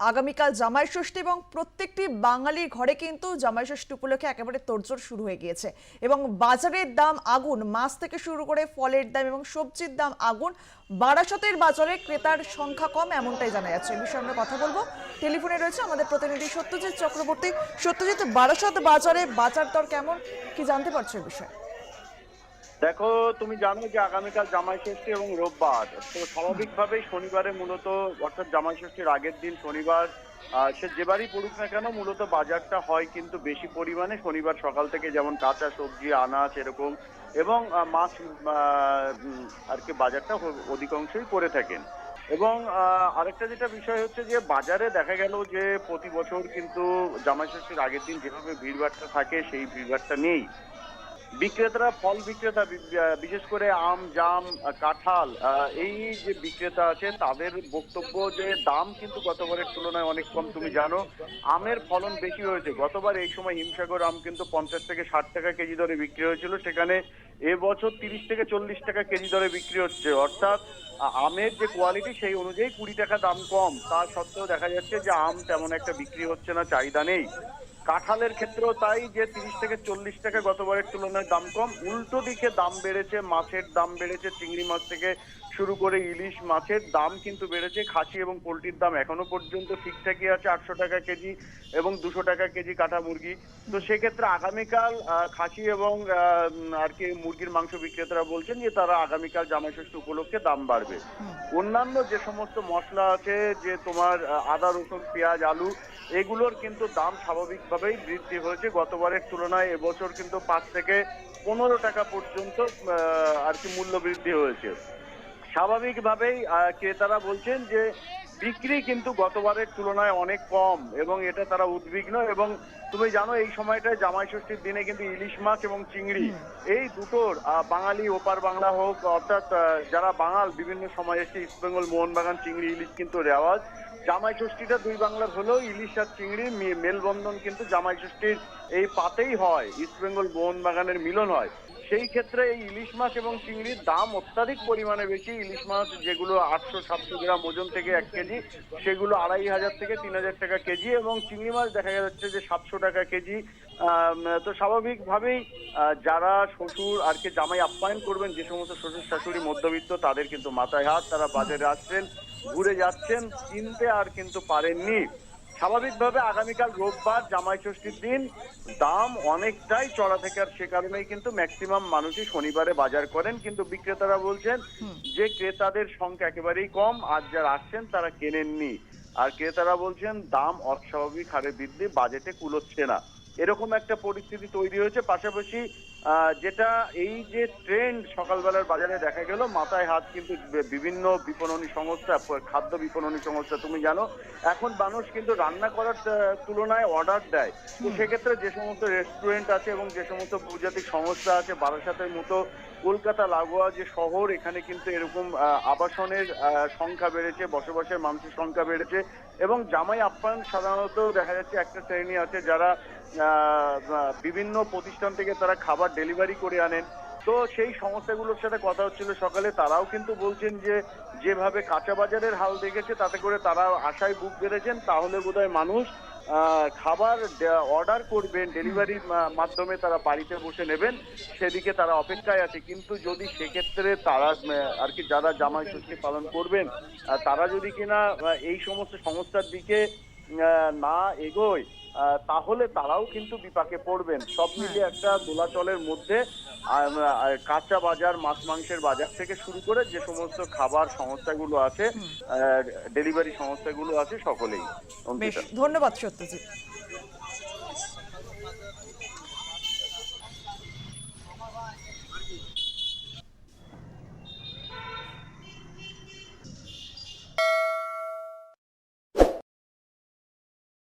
আগামীকাল জামাই ষষ্ঠী এবং প্রত্যেকটি বাঙালির ঘরে কিন্তু জামাই ষষ্ঠী উপলক্ষে একেবারে তোড়জোড় শুরু হয়ে গিয়েছে। এবং বাজারের দাম আগুন, মাছ থেকে শুরু করে ফলের দাম এবং সবজির দাম আগুন, বারাসতের বাজারে ক্রেতার সংখ্যা কম এমনটাই জানা যাচ্ছে। এই বিষয়ে আমরা কথা বলব। টেলিফোনে রয়েছে আমাদের প্রতিনিধি সত্যজিৎ চক্রবর্তী। সত্যজিৎ, বারাসত বাজারে বাজার দর কেমন? কি জানতে পারছ এই বিষয়ে? দেখো, তুমি জানো যে আগামীকাল জামাই ষষ্ঠী এবং রোববার। তো স্বাভাবিকভাবেই শনিবারে মূলত, অর্থাৎ জামাই ষষ্ঠীর আগের দিন শনিবার সে যেবারই পড়ুক না কেন, মূলত বাজারটা হয় কিন্তু বেশি পরিমাণে শনিবার সকাল থেকে যেমন কাঁচা সবজি, আনাজ এরকম এবং মাছ আর কি বাজারটা অধিকাংশই করে থাকেন। এবং আরেকটা যেটা বিষয় হচ্ছে যে বাজারে দেখা গেল যে প্রতি বছর কিন্তু জামাই ষষ্ঠীর আগের দিন যেভাবে ভিড়ভাড়টা থাকে, সেই ভিড়ভাড়টা নেই। বিক্রেতারা ফল বিক্রেতা বিশেষ করে আম, জাম কাঁঠাল এই যে বিক্রেতা আছে, তাদের বক্তব্য যে দাম কিন্তু গতবারের তুলনায় অনেক কম, তুমি জানো। আমের ফলন বেশি হয়েছে। গতবার এই সময় হিমসাগর আম কিন্তু পঞ্চাশ থেকে ষাট টাকা কেজি দরে বিক্রি হয়েছিল। সেখানে এবছর তিরিশ থেকে চল্লিশ টাকা কেজি দরে বিক্রি হচ্ছে। অর্থাৎ আমের যে কোয়ালিটি সেই অনুযায়ী কুড়ি টাকা দাম কম। তা সত্ত্বেও দেখা যাচ্ছে যে আম তেমন একটা বিক্রি হচ্ছে না, চাহিদা নেই। কাঁঠালের ক্ষেত্রেও তাই যে তিরিশ থেকে চল্লিশ টাকা গতবারের তুলনায় দাম কম। উল্টো দিকে দাম বেড়েছে, মাছের দাম বেড়েছে, চিংড়ি মাছ থেকে শুরু করে ইলিশ মাছের দাম কিন্তু বেড়েছে, খাসি এবং পোলট্রির দাম এখনও পর্যন্ত ঠিকঠাকই আছে, আটশো টাকা কেজি এবং দুশো টাকা কেজি কাটা মুরগি। তো সেক্ষেত্রে আগামীকাল খাসি এবং আর কি মুরগির মাংস বিক্রেতারা বলছেন যে তারা আগামীকাল জামাই ষষ্ঠী উপলক্ষে দাম বাড়বে। অন্যান্য যে সমস্ত মশলা আছে, যে তোমার, আদা, রসুন, পেঁয়াজ, আলু, এগুলোর কিন্তু দাম স্বাভাবিকভাবেই বৃদ্ধি হয়েছে। গতবারের তুলনায় এবছর কিন্তু পাঁচ থেকে পনেরো টাকা পর্যন্ত আর কি মূল্য বৃদ্ধি হয়েছে। স্বাভাবিকভাবেই ক্রেতারা বলছেন যে বিক্রি কিন্তু গতবারের তুলনায় অনেক কম এবং এটা তারা উদ্বিগ্ন এবং তুমি জানো এই সময়টায় জামাই ষষ্ঠীর দিনে কিন্তু ইলিশ মাছ এবং চিংড়ি এই দুটোর বাঙালি ওপার বাংলা হোক অর্থাৎ যারা বাঙাল বিভিন্ন সময় এসে ইস্টবেঙ্গল মোহনবাগান চিংড়ি ইলিশ কিন্তু রেওয়াজ। জামাই ষষ্ঠীটা দুই বাংলার হলেও ইলিশ আর চিংড়ি মেলবন্ধন কিন্তু জামাই ষষ্ঠীর এই পাতেই হয়। ইস্টবেঙ্গল মোহনবাগানের মিলন হয়। সেই ক্ষেত্রে এই ইলিশ মাছ এবং চিংড়ির দাম অত্যাধিক পরিমাণে বেশি। ইলিশ মাছ যেগুলো আটশো, সাতশো গ্রাম ওজন থেকে এক কেজি, সেগুলো আড়াই হাজার থেকে তিন হাজার টাকা কেজি এবং চিংড়ি মাছ দেখা যাচ্ছে যে সাতশো টাকা কেজি। তো স্বাভাবিকভাবেই যারা শ্বশুর আর কি জামাই আপ্যায়ন করবেন, যে সমস্ত শ্বশুর শাশুড়ি, মধ্যবিত্ত, তাদের কিন্তু মাথায় হাত। তারা বাজারে আসছেন ঘুরে যাচ্ছেন কিনতে আর কিন্তু পারেননি। স্বাভাবিকভাবে আগামীকাল রোববার জামাই ষষ্ঠীর দিন দাম অনেকটাই চড়া থেকে আর সে কারণেই কিন্তু ম্যাক্সিমাম মানুষই শনিবারে বাজার করেন। কিন্তু বিক্রেতারা বলছেন যে ক্রেতাদের সংখ্যা একেবারেই কম আর যারা আসছেন তারা কেনেননি। আর ক্রেতারা বলছেন দাম অস্বাভাবিক হারে বৃদ্ধি বাজেটে কুলোচ্ছে না। এরকম একটা পরিস্থিতি তৈরি হয়েছে। পাশাপাশি যেটা এই যে ট্রেন্ড সকালবেলার বাজারে দেখা গেল মাথায় হাত কিন্তু বিভিন্ন বিপণনী সংস্থা খাদ্য বিপণনী সংস্থা তুমি জানো এখন মানুষ কিন্তু রান্না করার তুলনায় অর্ডার দেয়। তো সেক্ষেত্রে যে সমস্ত রেস্টুরেন্ট আছে এবং যে সমস্ত বহুজাতিক সংস্থা আছে বারাসাতের মতো কলকাতা লাগোয়া যে শহর এখানে কিন্তু এরকম আবাসনের সংখ্যা বেড়েছে বসবাসের মানুষের সংখ্যা বেড়েছে এবং জামাই আপ্যায়ন সাধারণত দেখা যাচ্ছে একটা শ্রেণি আছে যারা বিভিন্ন প্রতিষ্ঠান থেকে তারা খাবার ডেলিভারি করে আনেন। তো সেই সংস্থাগুলোর সাথে কথা হচ্ছিল সকালে। তারাও কিন্তু বলছেন যে, যেভাবে কাঁচা বাজারের হাল দেখেছে, তাতে করে তারা আশায় বুক বেড়েছেন তাহলে বোধহয় মানুষ খাবার অর্ডার করবেন ডেলিভারির মাধ্যমে তারা বাড়িতে বসে নেবেন, সেদিকে তারা অপেক্ষায় আছে। কিন্তু যদি সেক্ষেত্রে তারা আর কি যারা জামাই ষষ্ঠী পালন করবেন তারা যদি কিনা এই সমস্ত সংস্থার দিকে না এগোয় তাহলে তারাও কিন্তু বিপাকে পড়বেন। সব মিলিয়ে একটা দোলাচলের মধ্যে কাঁচা বাজার মাছ মাংসের বাজার থেকে শুরু করে যে সমস্ত খাবার সংস্থাগুলো আছে ডেলিভারি সংস্থাগুলো আছে সকলেই। ধন্যবাদ সত্যজিৎ।